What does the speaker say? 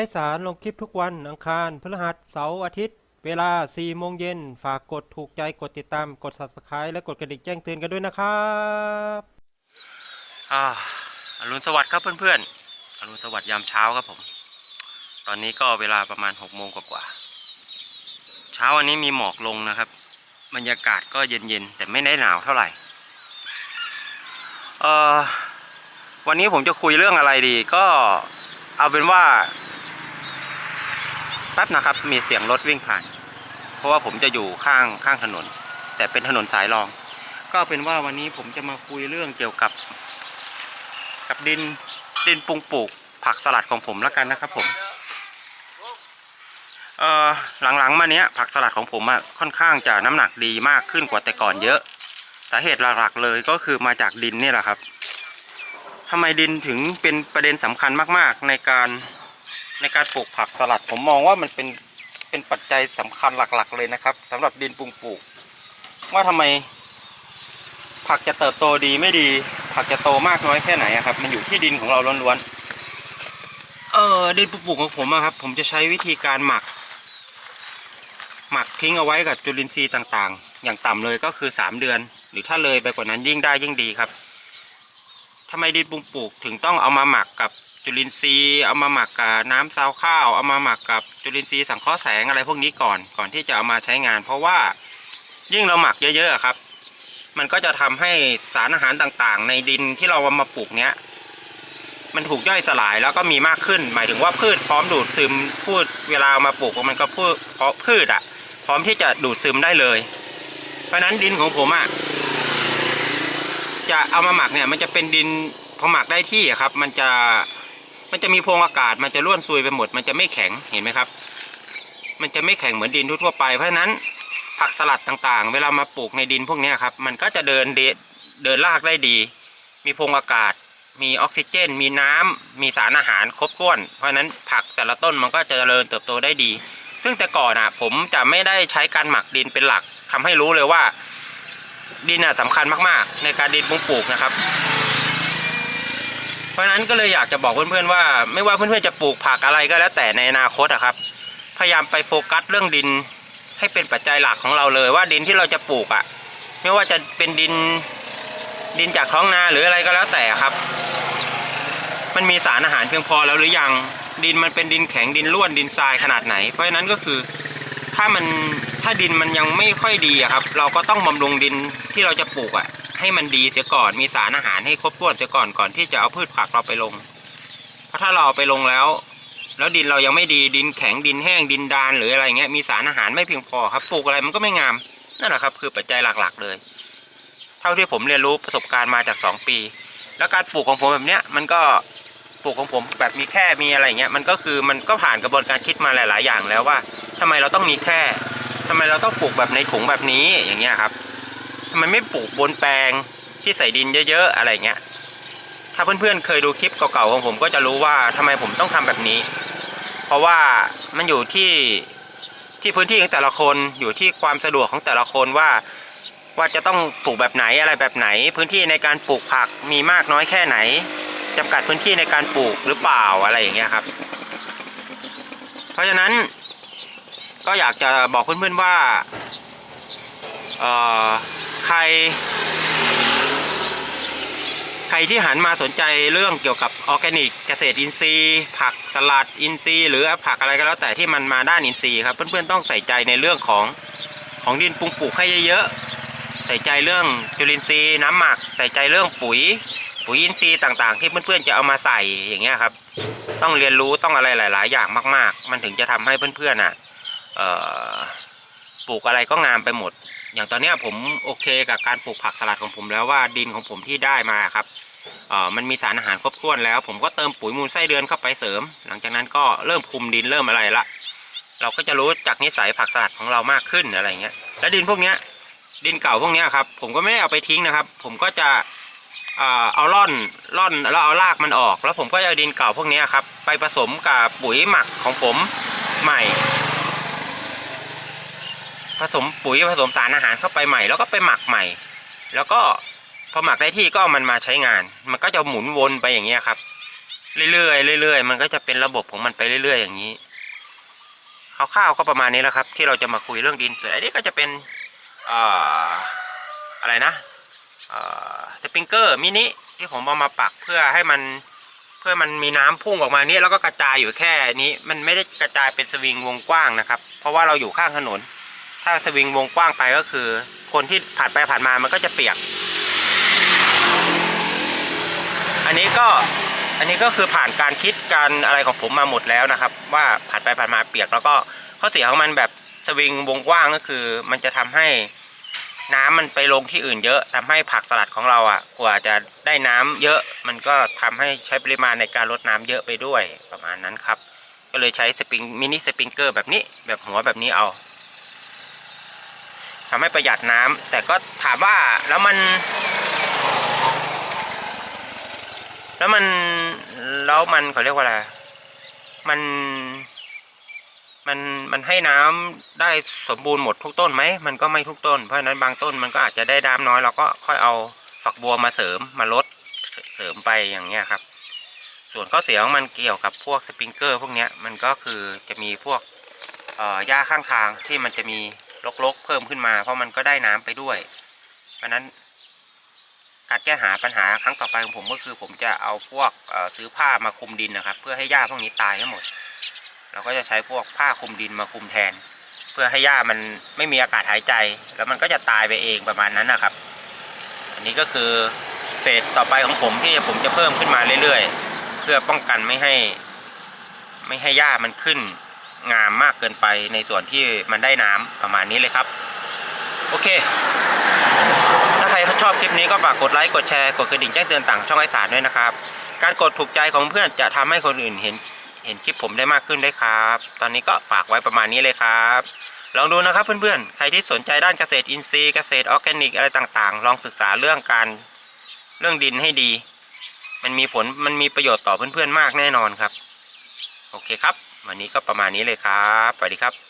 ให้สารลงคลิปทุกวันอังคารพฤหัสเสาร์อาทิตย์ เวลา 4 โมงเย็น ฝากกดถูกใจกดติดตามกด subscribe และกดกระดิ่งแจ้งเตือนกันด้วยนะครับอ่าอรุณสวัสดิ์ครับเพื่อนๆอรุณสวัสดิ์ยามเช้าครับผม ตอนนี้ก็เวลาประมาณหกโมงกว่าๆเช้าวันนี้มีหมอกลงนะครับ บรรยากาศก็เย็นๆแต่ไม่ได้หนาวเท่าไหร่เอ่อวันนี้ผมจะคุยเรื่องอะไรดี ก็เอาเป็นว่า ป๊บนะครับ มีเสียงรถวิ่งผ่าน เพราะว่าผมจะอยู่ข้างข้างถนน แต่เป็นถนนสายรอง ก็เป็นว่าวันนี้ผมจะมาคุยเรื่องเกี่ยวกับ กับดินดินปรุงปลูก ผักสลัดของผมแล้วกันนะครับ ผมเอ่อหลังๆมาเนี้ยผักสลัดของผมอะค่อนข้างจะน้ำหนักดีมากขึ้นกว่าแต่ก่อนเยอะ สาเหตุหลักๆเลยก็คือมาจากดินนี่แหละครับทำไมดินถึงเป็นประเด็นสำคัญมากๆในการ ในการปลูกผักสลัด ผมมองว่ามันเป็นเป็นปัจจัยสำคัญหลัก ๆ เลยนะครับสำหรับดินปรุงปลูก ว่าทำไม ผักจะเติบโตดีไม่ดี ผักจะโตมากน้อยแค่ไหนครับ มันอยู่ที่ดินของเราล้วนๆเออดินปลูกของผมครับ ผมจะใช้วิธีการหมัก หมักทิ้งเอาไว้กับจุลินทรีย์ต่างๆ อย่างต่ำเลยก็คือสามเดือน หรือถ้าเลยไปกว่านั้นยิ่งได้ยิ่งดีครับทำไมดินปรุงปลูกถึงต้องเอามาหมักกับ จุลินทรีย์เอามาหมักกับน้ำซาวข้าว เอามาหมักกับจุลินทรีย์สังเคราะห์แสงอะไรพวกนี้ก่อนก่อนที่จะเอามาใช้งาน เพราะว่ายิ่งเราหมักเยอะๆครับ มันก็จะทำให้สารอาหารต่างๆ ในดินที่เราเอามาปลูกเนี้ยมันถูกย่อยสลายแล้วก็มีมากขึ้น หมายถึงว่าพืชพร้อมดูดซึมพูดเวลาเอามาปลูกมันก็พืชเพราะพืชอะ พร้อมที่จะดูดซึมได้เลย เพราะนั้นดินของผมอะจะเอามาหมักเนี่ย มันจะเป็นดินพอหมักได้ที่ครับ มันจะ มันจะมีโพรงอากาศมันจะร่วนซุยไปหมด มันจะไม่แข็งเห็นไหมครับ มันจะไม่แข็งเหมือนดินทั่วไปเพราะฉะนั้นผักสลัดต่างๆ เวลามาปลูกในดินพวกนี้ครับ มันก็จะเดินเดินรากได้ดี มีโพรงอากาศ มีออกซิเจน มีน้ำมีสารอาหารครบถ้วน เพราะฉะนั้นผักแต่ละต้นมันก็จะเจริญเติบโตได้ดี ซึ่งแต่ก่อนอะ ผมจะไม่ได้ใช้การหมักดินเป็นหลักทำให้รู้เลยว่า ดินอะสำคัญมากๆ ในการดินปรุงปลูกนะครับ ราะฉะนั้นก็เลยอยากจะบอกเพื่อนๆว่า ไม่ว่าเพื่อนๆจะปลูกผักอะไรก็แล้วแต่ในอนาคตอะครับ พยายามไปโฟกัสเรื่องดินให้เป็นปัจจัยหลักของเราเลยว่าดินที่เราจะปลูกอะ่ะไม่ว่าจะเป็นดินดินจากท้องนาหรืออะไรก็แล้วแต่ครับ มันมีสารอาหารเพียงพอแล้วหรือยังดินมันเป็นดินแข็งดินร่วนดินทรายขนาดไหน เพราะฉะนั้นก็คือถ้ามันถ้าดินมันยังไม่ค่อยดีอะครับ เราก็ต้องบำรุงดินที่เราจะปลูกอะ ให้มันดีเสียก่อน มีสารอาหารให้ครบถ้วนเสียก่อนก่อนที่จะเอาพืชผักเราไปลง เพราะถ้าเราเอาไปลงแล้ว แล้วดินเรายังไม่ดีดินแข็งดินแห้งดินดานหรืออะไรเงี้ยมีสารอาหารไม่เพียงพอครับปลูกอะไรมันก็ไม่งามนั่นแหละครับ คือปัจจัยหลักๆเลย เท่าที่ผมเรียนรู้ประสบการณ์มาจาก 2 ปี แล้วการปลูกของผมแบบเนี้ยมันก็ปลูกของผมแบบมีแค่มีอะไรเงี้ยมันก็คือมันก็ผ่านกระบวนการคิดมาหลาย ๆ อย่างแล้วว่าทำไมเราต้องมีแค่ทำไมเราต้องปลูกแบบในถุงแบบนี้อย่างเงี้ยครับ ทำไมไม่ปลูกบนแปลงที่ใส่ดินเยอะๆอะไรเงี้ย ถ้าเพื่อนๆเคยดูคลิปเก่าๆของผมก็จะรู้ว่าทำไมผมต้องทำแบบนี้ เพราะว่ามันอยู่ที่ที่พื้นที่ของแต่ละคนอยู่ที่ความสะดวกของแต่ละคนว่าว่าจะต้องปลูกแบบไหนอะไรแบบไหน พื้นที่ในการปลูกผักมีมากน้อยแค่ไหนจำกัดพื้นที่ในการปลูกหรือเปล่าอะไรอย่างเงี้ยครับ เพราะฉะนั้น ก็อยากจะบอกเพื่อนๆว่าเอ่อ ใคร ใครที่หันมาสนใจเรื่องเกี่ยวกับออร์แกนิกเกษตรอินทรีย์ ผักสลัดอินทรีย์ หรือผักอะไรก็แล้วแต่ที่มันมาด้านอินทรีย์ครับเพื่อนๆต้องใส่ใจในเรื่องของของดินปรุงปลูกให้เยอะๆใส่ใจเรื่องจุลินทรีย์น้ำหมัก ใส่ใจเรื่องปุ๋ยปุ๋ยอินทรีย์ต่างๆ ที่เพื่อนๆจะเอามาใส่อย่างเงี้ยครับ ต้องเรียนรู้ต้องอะไรหลาย ๆ อย่างมาก ๆ มันถึงจะทำให้เพื่อนๆอะปลูกอะไรก็งามไปหมด อย่างตอนนี้ผมโอเคกับการปลูกผักสลัดของผมแล้วว่าดินของผมที่ได้มาครับมันมีสารอาหารครบถ้วนแล้ว ผมก็เติมปุ๋ยมูลไส้เดือนเข้าไปเสริม หลังจากนั้นก็เริ่มคุมดินเริ่มอะไรละเราก็จะรู้จากนิสัยผักสลัดของเรามากขึ้นอะไรเงี้ยแล้วดินพวกเนี้ยดินเก่าพวกเนี้ยครับผมก็ไม่ได้เอาไปทิ้งนะครับ ผมก็จะเอาร่อนร่อนแล้วเอารากมันออก แล้วผมก็จะเอาดินเก่าพวกเนี้ยครับไปผสมกับปุ๋ยหมักของผมใหม่ ผสมปุ๋ยผสมสารอาหารเข้าไปใหม่แล้วก็ไปหมักใหม่ แล้วก็พอหมักได้ที่ก็เอามันมาใช้งาน มันก็จะหมุนวนไปอย่างเงี้ยครับ เรื่อยๆเรื่อยๆมันก็จะเป็นระบบของมันไปเรื่อย ๆ อย่างนี้คร่าวๆก็ประมาณนี้แหละครับ ที่เราจะมาคุยเรื่องดินส่วนอันนี้ก็จะเป็นอะไรนะเอ่อสปริงเกอร์มินิที่ผมเอามาปักเพื่อให้มันเพื่อมันมีน้ำพุ่งออกมานี้แล้วก็กระจายอยู่แค่นี้ มันไม่ได้กระจายเป็นสวิงวงกว้างนะครับ เพราะว่าเราอยู่ข้างถนน ถ้าสวิงวงกว้างไปก็คือ คนที่ผ่านไปผ่านมามันก็จะเปียก อันนี้ก็อันนี้ก็คือผ่านการคิดการอะไรของผมมาหมดแล้วนะครับ ว่าผ่านไปผ่านมาเปียก แล้วก็ข้อเสียของมันแบบสวิงวงกว้างก็คือ มันจะทำให้น้ำมันไปลงที่อื่นเยอะทำให้ผักสลัดของเราอะ กว่าจะได้น้ำเยอะ มันก็ทำให้ใช้ปริมาณในการลดน้ำเยอะไปด้วยประมาณนั้นครับ ก็เลยใช้สปริงมินิสปริงเกอร์แบบนี้แบบหัวแบบนี้เอา ทำให้ประหยัดน้ำแต่ก็ถามว่าแล้วมัน แล้วมันแล้วมันเขาเรียกว่าอะไรมันมันมันให้น้ำได้สมบูรณ์หมดทุกต้นไหมมันก็ไม่ทุกต้นเพราะฉะนั้นบางต้นมันก็อาจจะได้น้ำน้อยเราก็ค่อยเอาฝักบัวมาเสริมมาลดเสริมไปอย่างเงี้ยครับ ส่วนข้อเสียของมันเกี่ยวกับพวกสปริงเกอร์ พวกเนี้ยมันก็คือจะมีพวกเอ่อหญ้าข้างทางที่มันจะมี รกๆ เพิ่มขึ้นมา เพราะมันก็ได้น้ำไปด้วยเพราะนั้นการแก้หาปัญหาครั้งต่อไปของผมก็คือ ผมจะเอาพวกซื้อผ้ามาคลุมดินนะครับ เพื่อให้หญ้าพวกนี้ตายทั้งหมด เราก็จะใช้พวกผ้าคลุมดินมาคลุมแทน เพื่อให้หญ้ามันไม่มีอากาศหายใจ แล้วมันก็จะตายไปเองประมาณนั้นนะครับ อันนี้ก็คือเฟสต่อไปของผมที่ผมจะเพิ่มขึ้นมาเรื่อยๆ เพื่อป้องกันไม่ให้ ไม่ให้หญ้ามันขึ้น งามมากเกินไปในส่วนที่มันได้น้ำประมาณนี้เลยครับ โอเค ถ้าใครชอบคลิปนี้ก็ฝากกดไลค์กดแชร์กดกระดิ่งแจ้งเตือนต่างช่องไอสารด้วยนะครับ การกดถูกใจของเพื่อนจะทำให้คนอื่นเห็นเห็นคลิปผมได้มากขึ้นได้วยครับ ตอนนี้ก็ฝากไว้ประมาณนี้เลยครับลองดูนะครับเพื่อนๆ ใครที่สนใจด้านเกษตรอินทรีย์เกษตรออร์แกนิกอะไรต่างๆ ลองศึกษาเรื่องการเรื่องดินให้ดี มันมีผลมันมีประโยชน์ต่อเพื่อนๆมากแน่นอนครับ โอเคครับ วันนี้ก็ประมาณนี้เลยครับสวัสดีครับ